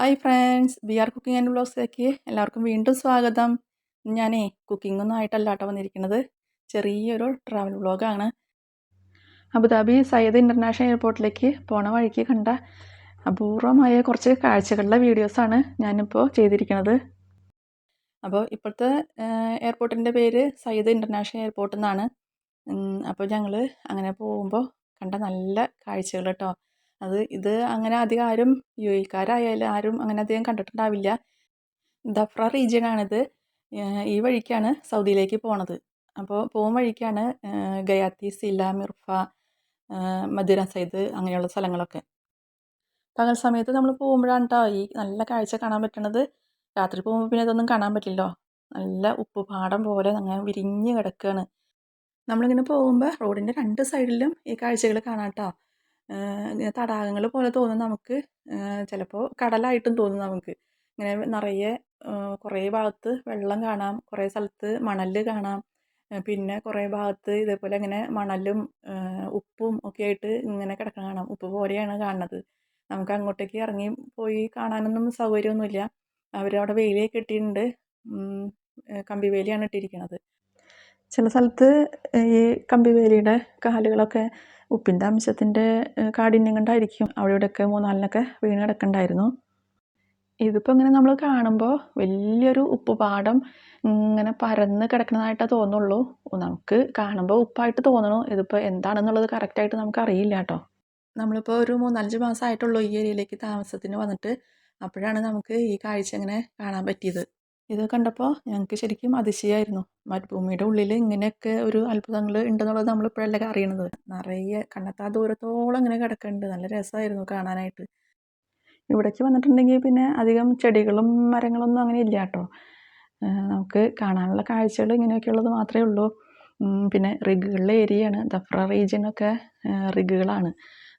Hi friends. B R cooking and വ്ളോഗ്സിലേക്ക് എല്ലാവർക്കും വീണ്ടും സ്വാഗതം. ഞാനേ കുക്കിംഗ് ഒന്നും ആയിട്ടല്ല കേട്ടോ വന്നിരിക്കുന്നത്. ചെറിയൊരു ട്രാവൽ വ്ളോഗാണ് അബുദാബി സയ്യദ് ഇന്റർനാഷണൽ എയർപോർട്ടിലേക്ക് പോണ വഴിക്ക് കണ്ട അപൂർവമായ കുറച്ച് കാഴ്ചകളുടെ വീഡിയോസാണ് ഞാനിപ്പോൾ ചെയ്തിരിക്കുന്നത്. അപ്പോൾ ഇപ്പോഴത്തെ എയർപോർട്ടിന്റെ പേര് സയ്യദ് ഇന്റർനാഷണൽ എയർപോർട്ട് എന്നാണ്. അപ്പോൾ ഞങ്ങൾ അങ്ങനെ പോകുമ്പോൾ കണ്ട നല്ല കാഴ്ചകൾ കേട്ടോ. അത് ഇത് അങ്ങനെ അധികം ആരും യു എക്കാരായാലും ആരും അങ്ങനെ അധികം കണ്ടിട്ടുണ്ടാവില്ല. ദഫ്ര റീജിയനാണിത്. ഈ വഴിക്കാണ് സൗദിയിലേക്ക് പോണത്. അപ്പോൾ പോകും വഴിക്കാണ് ഗയാത്തി സില മിർഫ മദിന സൈദ് അങ്ങനെയുള്ള സ്ഥലങ്ങളൊക്കെ. പകൽ സമയത്ത് നമ്മൾ പോകുമ്പോഴാണ് കേട്ടോ ഈ നല്ല കാഴ്ച കാണാൻ പറ്റണത്. രാത്രി പോകുമ്പോൾ പിന്നെ ഇതൊന്നും കാണാൻ പറ്റില്ലല്ലോ. നല്ല ഉപ്പ് പാടം പോലെ അങ്ങനെ വിരിഞ്ഞ് കിടക്കുകയാണ് നമ്മളിങ്ങനെ പോകുമ്പോൾ റോഡിന്റെ രണ്ട് സൈഡിലും ഈ കാഴ്ചകൾ കാണാം കേട്ടോ ഇങ്ങനെ തടാകങ്ങൾ പോലെ തോന്നും നമുക്ക്. ചിലപ്പോൾ കടലായിട്ടും തോന്നും നമുക്ക്. ഇങ്ങനെ നിറയെ കുറേ ഭാഗത്ത് വെള്ളം കാണാം കുറേ സ്ഥലത്ത് മണൽ കാണാം. പിന്നെ കുറേ ഭാഗത്ത് ഇതേപോലെ ഇങ്ങനെ മണലും ഉപ്പും ഒക്കെ ആയിട്ട് ഇങ്ങനെ കിടക്കണ കാണാം. ഉപ്പ് പോലെയാണ് കാണുന്നത്. നമുക്ക് അങ്ങോട്ടേക്ക് ഇറങ്ങി പോയി കാണാനൊന്നും സൗകര്യമൊന്നുമില്ല. അവരവിടെ വേലിയൊക്കെ ഇട്ടിട്ടുണ്ട്. കമ്പി വേലിയാണ് ഇട്ടിരിക്കുന്നത് ചില സ്ഥലത്ത് ഈ കമ്പി വേലിയുടെ കാലുകളൊക്കെ ഉപ്പിന്റെ അംശത്തിന്റെ കാഠിന്യം കൊണ്ടായിരിക്കും. അവിടെ ഇവിടെയൊക്കെ മൂന്നാലിനൊക്കെ വീണ് കിടക്കണ്ടായിരുന്നു. ഇതിപ്പോൾ ഇങ്ങനെ നമ്മൾ കാണുമ്പോൾ വലിയൊരു ഉപ്പ് പാടം ഇങ്ങനെ പരന്ന് കിടക്കുന്നതായിട്ടേ തോന്നുള്ളൂ. നമുക്ക് കാണുമ്പോൾ ഉപ്പായിട്ട് തോന്നണു ഇതിപ്പോൾ എന്താണെന്നുള്ളത് കറക്റ്റായിട്ട് നമുക്ക് അറിയില്ല കേട്ടോ. നമ്മളിപ്പോൾ ഒരു മൂന്നാലഞ്ച് മാസമായിട്ടുള്ളൂ ഈ ഏരിയയിലേക്ക് താമസത്തിന് വന്നിട്ട്. അപ്പോഴാണ് നമുക്ക് ഈ കാഴ്ച ഇങ്ങനെ കാണാൻ പറ്റിയത്. ഇത് കണ്ടപ്പോൾ ഞങ്ങൾക്ക് ശരിക്കും അതിശയമായിരുന്നു മരുഭൂമിയുടെ ഉള്ളിൽ ഇങ്ങനെയൊക്കെ ഒരു അത്ഭുതങ്ങൾ ഉണ്ടെന്നുള്ളത് നമ്മളിപ്പോഴല്ലേ അറിയണത്. നിറയെ കണ്ടെത്താ ദൂരത്തോളം ഇങ്ങനെ കിടക്കുന്നുണ്ട് നല്ല രസമായിരുന്നു കാണാനായിട്ട്. ഇവിടേക്ക് വന്നിട്ടുണ്ടെങ്കിൽ പിന്നെ അധികം ചെടികളും മരങ്ങളൊന്നും അങ്ങനെ ഇല്ല കേട്ടോ നമുക്ക് കാണാനുള്ള കാഴ്ചകൾ ഇങ്ങനെയൊക്കെയുള്ളത് മാത്രമേ ഉള്ളൂ. പിന്നെ റിഗുകളുടെ ഏരിയയാണ്. ദഫ്ര റീജിയനൊക്കെ റിഗുകളാണ്.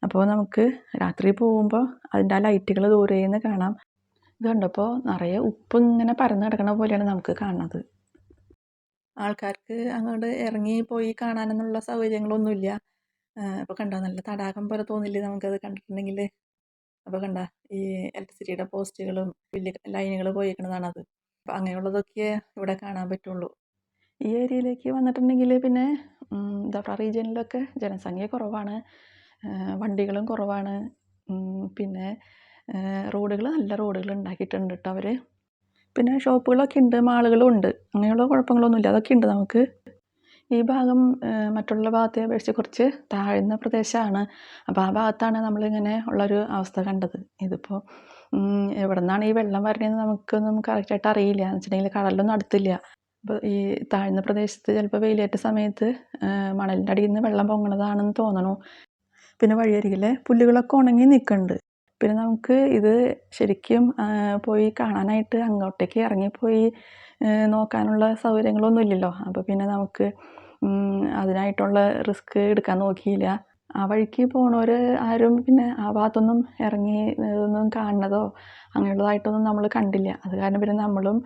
അപ്പോൾ നമുക്ക് രാത്രി പോകുമ്പോൾ അതിന്റെ ആ ലൈറ്റുകൾ ദൂരെ നിന്ന് കാണാം. ഇത് കണ്ടപ്പോൾ നിറയെ ഉപ്പ് ഇങ്ങനെ പരന്ന് കിടക്കണ പോലെയാണ് നമുക്ക് കാണുന്നത്. ആൾക്കാർക്ക് അങ്ങോട്ട് ഇറങ്ങി പോയി കാണാനെന്നുള്ള സൗകര്യങ്ങളൊന്നുമില്ല. അപ്പോൾ കണ്ടോ നല്ല തടാകം പോലെ തോന്നില്ലേ നമുക്കത് കണ്ടിട്ടുണ്ടെങ്കിൽ അപ്പോൾ കണ്ട ഈ ഇലക്ട്രിസിറ്റിയുടെ പോസ്റ്റുകളും വലിയ ലൈനുകൾ പോയിരിക്കുന്നതാണത് അപ്പോൾ അങ്ങനെയുള്ളതൊക്കെ ഇവിടെ കാണാൻ പറ്റുള്ളൂ. ഈ ഏരിയയിലേക്ക് വന്നിട്ടുണ്ടെങ്കിൽ പിന്നെ ദഫ്ര റീജിയനിലൊക്കെ ജനസംഖ്യ കുറവാണ്. വണ്ടികളും കുറവാണ്. പിന്നെ റോഡുകൾ നല്ല റോഡുകൾ ഉണ്ടാക്കിയിട്ടുണ്ട് കേട്ടോ അവർ പിന്നെ ഷോപ്പുകളൊക്കെ ഉണ്ട് മാളുകളും ഉണ്ട്. അങ്ങനെയുള്ള കുഴപ്പങ്ങളൊന്നുമില്ല. അതൊക്കെ ഉണ്ട് നമുക്ക്. ഈ ഭാഗം മറ്റുള്ള ഭാഗത്തെ അപേക്ഷിച്ച് കുറച്ച് താഴ്ന്ന പ്രദേശമാണ് അപ്പോൾ ആ ഭാഗത്താണ് നമ്മളിങ്ങനെ ഉള്ളൊരു അവസ്ഥ കണ്ടത്. ഇതിപ്പോൾ എവിടെ നിന്നാണ് ഈ വെള്ളം വരണതെന്ന് നമുക്കൊന്നും കറക്റ്റായിട്ട് അറിയില്ല. എന്ന് വെച്ചിട്ടുണ്ടെങ്കിൽ കടലൊന്നും അടുത്തില്ല. അപ്പോൾ ഈ താഴ്ന്ന പ്രദേശത്ത് ചിലപ്പോൾ വെയിലേറ്റ സമയത്ത് മണലിന്റെ അടിയിൽ നിന്ന് വെള്ളം പൊങ്ങണതാണെന്ന് തോന്നണു. പിന്നെ വഴിയരികിലെ പുല്ലുകളൊക്കെ ഉണങ്ങി നിൽക്കുന്നുണ്ട്. പിന്നെ നമുക്ക് ഇത് ശരിക്കും പോയി കാണാനായിട്ട് അങ്ങോട്ടേക്ക് ഇറങ്ങിപ്പോയി നോക്കാനുള്ള സൗകര്യങ്ങളൊന്നും ഇല്ലല്ലോ അപ്പോൾ പിന്നെ നമുക്ക് അതിനായിട്ടുള്ള റിസ്ക് എടുക്കാൻ നോക്കിയില്ല. ആ വഴിക്ക് പോണവർ ആരും പിന്നെ ആ ഭാഗത്തൊന്നും ഇറങ്ങി ഒന്നും കാണുന്നതോ അങ്ങനെയുള്ളതായിട്ടൊന്നും നമ്മൾ കണ്ടില്ല. അത് കാരണം പിന്നെ നമ്മളും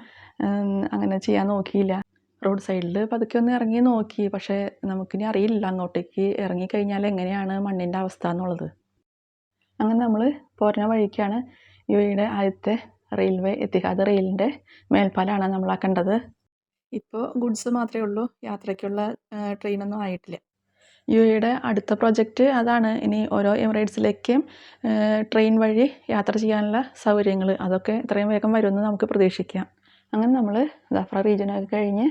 അങ്ങനെ ചെയ്യാൻ നോക്കിയില്ല. റോഡ് സൈഡിൽ പതുക്കെ ഒന്ന് ഇറങ്ങി നോക്കി. പക്ഷേ നമുക്കിനി അറിയില്ല അങ്ങോട്ടേക്ക് ഇറങ്ങിക്കഴിഞ്ഞാൽ എങ്ങനെയാണ് മണ്ണിന്റെ അവസ്ഥ എന്നുള്ളത്. അങ്ങനെ നമ്മൾ പോരുന്ന വഴിക്കാണ് യു എയുടെ ആദ്യത്തെ റെയിൽവേ എത്തിഹാദ് റെയിലിന്റെ മേൽപ്പാലമാണ് നമ്മൾ ആ കണ്ടത് ഇപ്പോൾ ഗുഡ്സ് മാത്രമേ ഉള്ളൂ. യാത്രയ്ക്കുള്ള ട്രെയിനൊന്നും ആയിട്ടില്ല. യു എയുടെ അടുത്ത പ്രൊജക്റ്റ് അതാണ്. ഇനി ഓരോ എമിറേറ്റ്സിലേക്കും ട്രെയിൻ വഴി യാത്ര ചെയ്യാനുള്ള സൗകര്യങ്ങൾ അതൊക്കെ എത്രയും വേഗം വരുമെന്ന് നമുക്ക് പ്രതീക്ഷിക്കാം. അങ്ങനെ നമ്മൾ ദഫ്ര റീജിയനൊക്കെ കഴിഞ്ഞ്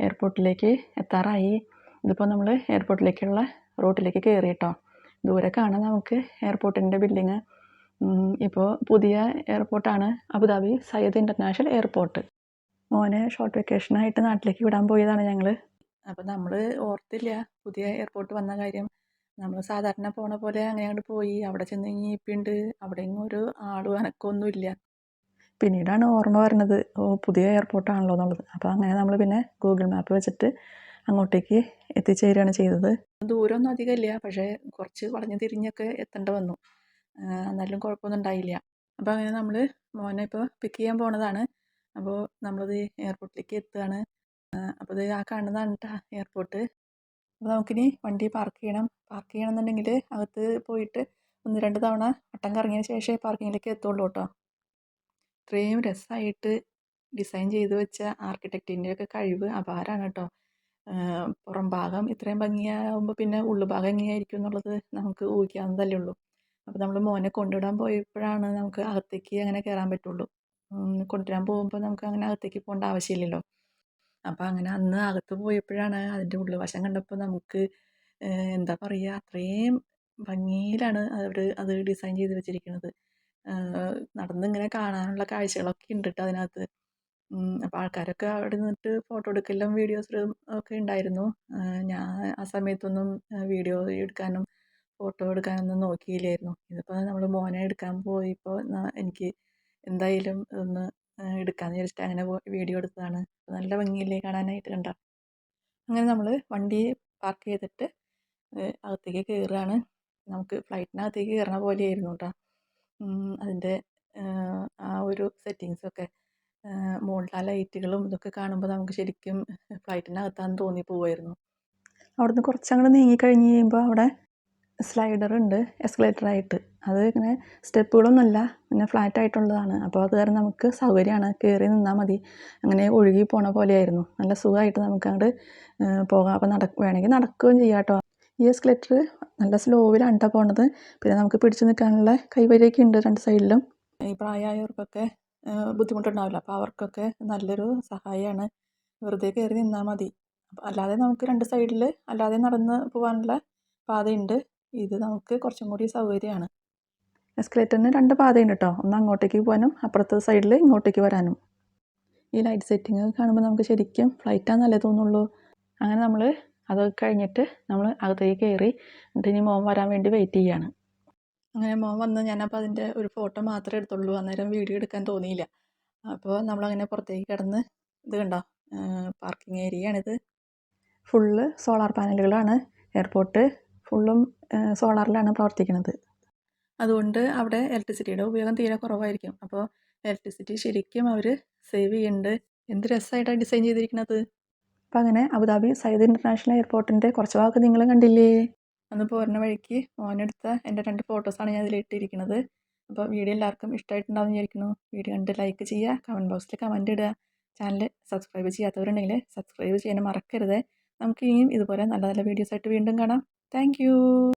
എയർപോർട്ടിലേക്ക് എത്താറായി. ഇതിപ്പോൾ നമ്മൾ എയർപോർട്ടിലേക്കുള്ള റൂട്ടിലേക്ക് കയറി കേട്ടോ. ദൂരെ കാണാം നമുക്ക് എയർപോർട്ടിന്റെ ബിൽഡിങ് ഇപ്പോൾ പുതിയ എയർപോർട്ടാണ് Abu Dhabi Zayed international airport മോനെ ഷോർട്ട് വെക്കേഷനായിട്ട് നാട്ടിലേക്ക് വിടാൻ പോയതാണ് ഞങ്ങൾ അപ്പോൾ നമ്മൾ ഓർത്തില്ല പുതിയ എയർപോർട്ട് വന്ന കാര്യം. നമ്മൾ സാധാരണ പോണ പോലെ അങ്ങനെ അങ്ങോട്ട് പോയി അവിടെ ചെന്ന് കഴിഞ്ഞിട്ടുണ്ട് അവിടെ ഒരു ആളും അനക്കമൊന്നുമില്ല പിന്നീടാണ് ഓർമ്മ വരുന്നത് ഓ പുതിയ എയർപോർട്ടാണല്ലോ എന്നുള്ളത്. അപ്പോൾ അങ്ങനെ നമ്മൾ പിന്നെ ഗൂഗിൾ മാപ്പ് വെച്ചിട്ട് അങ്ങോട്ടേക്ക് എത്തിച്ചേരുകയാണ് ചെയ്തത്. ദൂരമൊന്നും അധികം ഇല്ല പക്ഷേ കുറച്ച് വളഞ്ഞ് തിരിഞ്ഞൊക്കെ എത്തേണ്ട വന്നു. എന്നാലും കുഴപ്പമൊന്നും ഉണ്ടായില്ല. അപ്പോൾ അങ്ങനെ നമ്മൾ മോനെ ഇപ്പോൾ പിക്ക് ചെയ്യാൻ പോണതാണ്. അപ്പോൾ നമ്മളത് എയർപോർട്ടിലേക്ക് എത്തുകയാണ്. അപ്പോൾ ഇത് ആ കാണുന്നതാണ് കേട്ടോ എയർപോർട്ട് അപ്പോൾ നമുക്കിനി വണ്ടി പാർക്ക് ചെയ്യണം. പാർക്ക് ചെയ്യണം എന്നുണ്ടെങ്കിൽ അകത്ത് പോയിട്ട് ഒന്ന് രണ്ട് തവണ വട്ടം കറങ്ങിയതിന് ശേഷമേ പാർക്കിങ്ങിലേക്ക് എത്തുള്ളൂ കേട്ടോ ഇത്രയും രസമായിട്ട് ഡിസൈൻ ചെയ്ത് വെച്ച ആർക്കിടെക്റ്റിന്റെയൊക്കെ കഴിവ് അപാരമാണ് കേട്ടോ പുറം ഭാഗം ഇത്രയും ഭംഗിയാകുമ്പോൾ പിന്നെ ഉള്ളു ഭാഗം എങ്ങനെയായിരിക്കും എന്നുള്ളത് നമുക്ക് ഊഹിക്കാവുന്നതല്ലേ ഉള്ളൂ. അപ്പോൾ നമ്മൾ മോനെ കൊണ്ടുവിടാൻ പോയപ്പോഴാണ് നമുക്ക് അകത്തേക്ക് അങ്ങനെ കയറാൻ പറ്റുള്ളൂ. കൊണ്ടുവരാൻ പോകുമ്പോൾ നമുക്ക് അങ്ങനെ അകത്തേക്ക് പോകേണ്ട ആവശ്യമില്ലല്ലോ. അപ്പോൾ അങ്ങനെ അന്ന് അകത്ത് പോയപ്പോഴാണ് അതിന്റെ ഉൾവശം കണ്ടപ്പോൾ നമുക്ക് എന്താ പറയുക അത്രയും ഭംഗിയിലാണ് അവർ അത് ഡിസൈൻ ചെയ്ത് വെച്ചിരിക്കുന്നത് നടന്നിങ്ങനെ കാണാനുള്ള കാഴ്ചകളൊക്കെ ഉണ്ട് കേട്ടോ അതിനകത്ത്. അപ്പോൾ ആൾക്കാരൊക്കെ അവിടെ നിന്നിട്ട് ഫോട്ടോ എടുക്കലും വീഡിയോസ് ഒക്കെ ഉണ്ടായിരുന്നു ഞാൻ ആ സമയത്തൊന്നും വീഡിയോ എടുക്കാനും ഫോട്ടോ എടുക്കാനൊന്നും നോക്കിയില്ലായിരുന്നു. ഇതിപ്പോൾ നമ്മൾ മോനെ എടുക്കാൻ പോയപ്പോൾ എനിക്ക് എന്തായാലും ഒന്ന് എടുക്കാമെന്ന് വിചാരിച്ചിട്ട് അങ്ങനെ വീഡിയോ എടുത്തതാണ്. നല്ല ഭംഗിയില്ലേ കാണാനായിട്ട് കണ്ട. അങ്ങനെ നമ്മൾ വണ്ടി പാർക്ക് ചെയ്തിട്ട് അകത്തേക്ക് കയറുകയാണ് നമുക്ക് ഫ്ലൈറ്റിനകത്തേക്ക് കയറണ പോലെയായിരുന്നു കേട്ടോ അതിന്റെ ആ ഒരു സെറ്റിങ്സൊക്കെ മുകളിൽ ആ ലൈറ്റുകളും ഇതൊക്കെ കാണുമ്പോൾ നമുക്ക് ശരിക്കും ഫ്ലൈറ്റിനകത്താണെന്ന് തോന്നി പോവുമായിരുന്നു അവിടുന്ന് കുറച്ചങ്ങോട്ട് നീങ്ങിക്കഴിഞ്ഞ് കഴിയുമ്പോൾ അവിടെ സ്ലൈഡർ ഉണ്ട് എസ്കലേറ്ററായിട്ട് അത് ഇങ്ങനെ സ്റ്റെപ്പുകളൊന്നുമല്ല പിന്നെ ഫ്ലാറ്റ് ആയിട്ടുള്ളതാണ്. അപ്പോൾ അത് കാരണം നമുക്ക് സൗകര്യമാണ്. കയറി നിന്നാൽ മതി. അങ്ങനെ ഒഴുകി പോണ പോലെയായിരുന്നു. നല്ല സുഖമായിട്ട് നമുക്ക് അങ്ങോട്ട് പോകാം. അപ്പോൾ നട വേണമെങ്കിൽ നടക്കുകയും ചെയ്യാം കേട്ടോ. ഈ എസ്കലേറ്റർ നല്ല സ്ലോവിലാണ് കേട്ടോ പോണത്. പിന്നെ നമുക്ക് പിടിച്ചു നിൽക്കാനുള്ള കൈവരിയൊക്കെ ഉണ്ട് രണ്ട് സൈഡിലും. ഈ പ്രായമായവർക്കൊക്കെ ബുദ്ധിമുട്ടുണ്ടാവില്ല. അപ്പോൾ അവർക്കൊക്കെ നല്ലൊരു സഹായമാണ് വെറുതെ കയറി നിന്നാൽ മതി. അല്ലാതെ നമുക്ക് രണ്ട് സൈഡിൽ അല്ലാതെ നടന്ന് പോകാനുള്ള പാതയുണ്ട്. ഇത് നമുക്ക് കുറച്ചും കൂടി സൗകര്യമാണ്. എസ്കലേറ്ററിന് രണ്ട് പാതയുണ്ട് കേട്ടോ. ഒന്ന് അങ്ങോട്ടേക്ക് പോകാനും അപ്പുറത്തെ സൈഡിൽ ഇങ്ങോട്ടേക്ക് വരാനും. ഈ ലൈറ്റ് സെറ്റിങ് കാണുമ്പോൾ നമുക്ക് ശരിക്കും ഫ്ലൈറ്റാണ് നല്ലത് തോന്നുള്ളൂ. അങ്ങനെ നമ്മൾ അത് കഴിഞ്ഞിട്ട് നമ്മൾ അകത്തേക്ക് കയറി എന്നിട്ട് ഇനി മോൻ വരാൻ വേണ്ടി വെയിറ്റ് ചെയ്യാണ്. അങ്ങനെ മോൻ വന്ന് ഞാനപ്പോൾ അതിന്റെ ഒരു ഫോട്ടോ മാത്രമേ എടുത്തുള്ളൂ. അന്നേരം വീഡിയോ എടുക്കാൻ തോന്നിയില്ല. അപ്പോൾ നമ്മളങ്ങനെ പുറത്തേക്ക് കിടന്ന് ഇത് കണ്ടോ? പാർക്കിംഗ് ഏരിയയാണിത്. ഫുള്ള് സോളാർ പാനലുകളാണ്. എയർപോർട്ട് ഫുള്ളും സോളാറിലാണ് പ്രവർത്തിക്കുന്നത്. അതുകൊണ്ട് അവിടെ ഇലക്ട്രിസിറ്റിയുടെ ഉപയോഗം തീരെ കുറവായിരിക്കും. അപ്പോൾ ഇലക്ട്രിസിറ്റി ശരിക്കും അവർ സേവ് ചെയ്യുന്നുണ്ട് എന്ത് രസമായിട്ടാണ് ഡിസൈൻ ചെയ്തിരിക്കുന്നത് അപ്പോൾ അങ്ങനെ അബുദാബി സയ്യിദ് ഇന്റർനാഷണൽ എയർപോർട്ടിന്റെ കുറച്ച് ഭാഗമൊക്കെ നിങ്ങൾ കണ്ടില്ലേ? അന്ന് പോരുന്ന വഴിക്ക് മോനെടുത്ത എന്റെ രണ്ട് ഫോട്ടോസാണ് ഞാൻ ഇതിലിട്ടിരിക്കുന്നത് അപ്പോൾ വീഡിയോ എല്ലാവർക്കും ഇഷ്ടമായിട്ടുണ്ടാവും വിചാരിക്കുന്നു. വീഡിയോ കണ്ട് ലൈക്ക് ചെയ്യുക കമന്റ് ബോക്സിൽ കമന്റ് ഇടുക. ചാനൽ സബ്സ്ക്രൈബ് ചെയ്യാത്തവരുണ്ടെങ്കിൽ സബ്സ്ക്രൈബ് ചെയ്യാൻ മറക്കരുത്. നമുക്ക് ഇനിയും ഇതുപോലെ നല്ല നല്ല വീഡിയോസായിട്ട് വീണ്ടും കാണാം. താങ്ക്